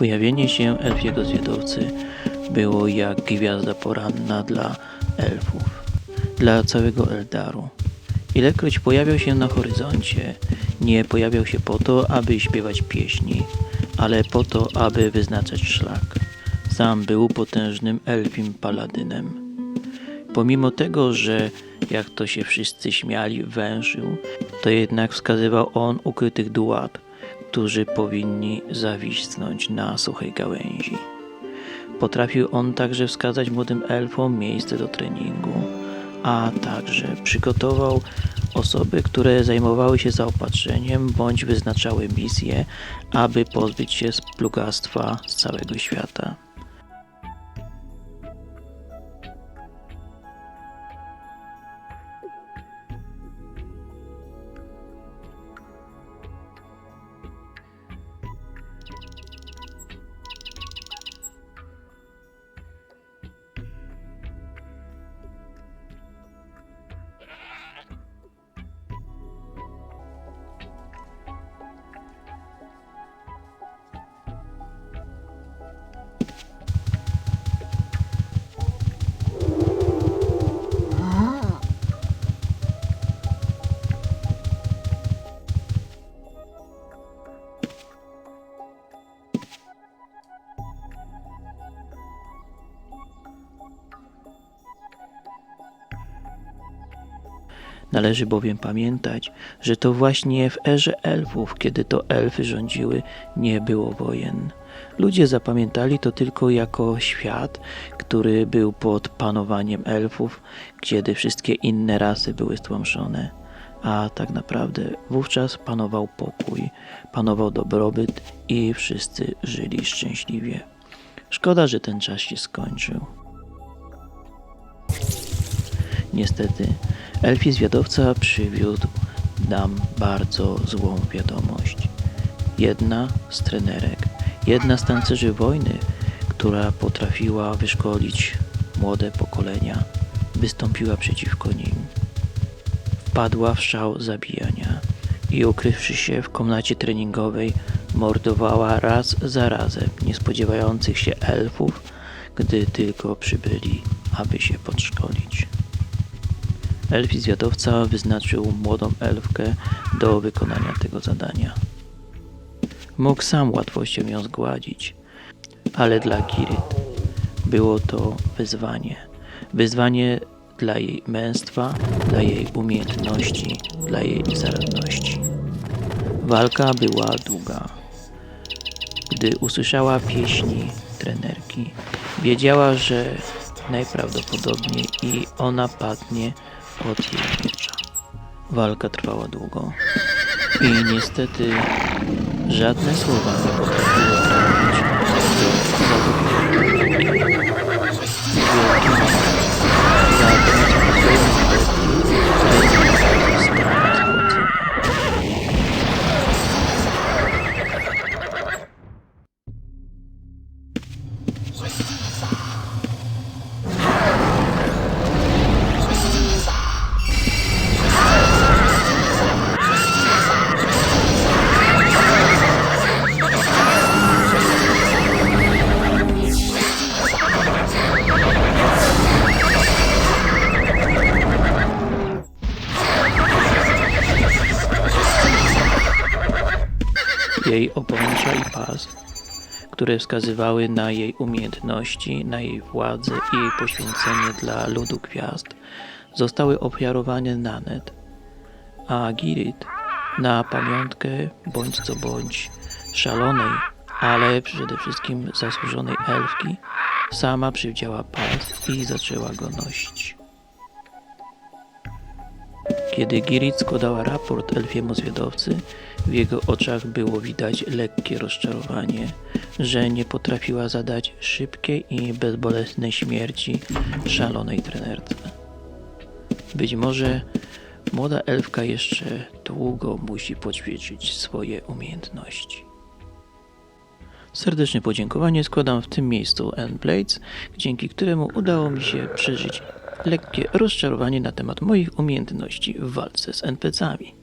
Pojawienie się elfiego zwiadowcy było jak gwiazda poranna dla elfów, dla całego Eldaru. Ilekroć pojawiał się na horyzoncie, nie pojawiał się po to, aby śpiewać pieśni, ale po to, aby wyznaczać szlak. Sam był potężnym elfim paladynem. Pomimo tego, że jak to się wszyscy śmiali, wężył, to jednak wskazywał on ukrytych duat, którzy powinni zawisnąć na suchej gałęzi. Potrafił on także wskazać młodym elfom miejsce do treningu, a także przygotował osoby, które zajmowały się zaopatrzeniem bądź wyznaczały misje, aby pozbyć się splugastwa z całego świata. Należy bowiem pamiętać, że to właśnie w erze elfów, kiedy to elfy rządziły, nie było wojen. Ludzie zapamiętali to tylko jako świat, który był pod panowaniem elfów, kiedy wszystkie inne rasy były stłamszone. A tak naprawdę wówczas panował pokój, panował dobrobyt i wszyscy żyli szczęśliwie. Szkoda, że ten czas się skończył. Niestety, elfi zwiadowca przywiódł nam bardzo złą wiadomość. Jedna z trenerek, jedna z tancerzy wojny, która potrafiła wyszkolić młode pokolenia, wystąpiła przeciwko nim. Wpadła w szał zabijania i ukrywszy się w komnacie treningowej, mordowała raz za razem niespodziewających się elfów, gdy tylko przybyli, aby się podszkolić. Elfi zwiadowca wyznaczył młodą elfkę do wykonania tego zadania. Mógł sam łatwością ją zgładzić, ale dla Kiryt było to wyzwanie. Wyzwanie dla jej męstwa, dla jej umiejętności, dla jej zaradności. Walka była długa. Gdy usłyszała pieśni trenerki, wiedziała, że najprawdopodobniej i ona padnie od jej miecza. Walka trwała długo i niestety żadne słowa nie potrafiły jej obręcza i pas, które wskazywały na jej umiejętności, na jej władzę i jej poświęcenie dla ludu gwiazd, zostały ofiarowane Nanet, a Girit na pamiątkę bądź co bądź szalonej, ale przede wszystkim zasłużonej elfki, sama przywdziała pas i zaczęła go nosić. Kiedy Girit składała raport elfiemu zwiadowcy, w jego oczach było widać lekkie rozczarowanie, że nie potrafiła zadać szybkiej i bezbolesnej śmierci szalonej trenerce. Być może młoda elfka jeszcze długo musi poćwiczyć swoje umiejętności. Serdeczne podziękowanie składam w tym miejscu Endblades, dzięki któremu udało mi się przeżyć lekkie rozczarowanie na temat moich umiejętności w walce z NPC-ami.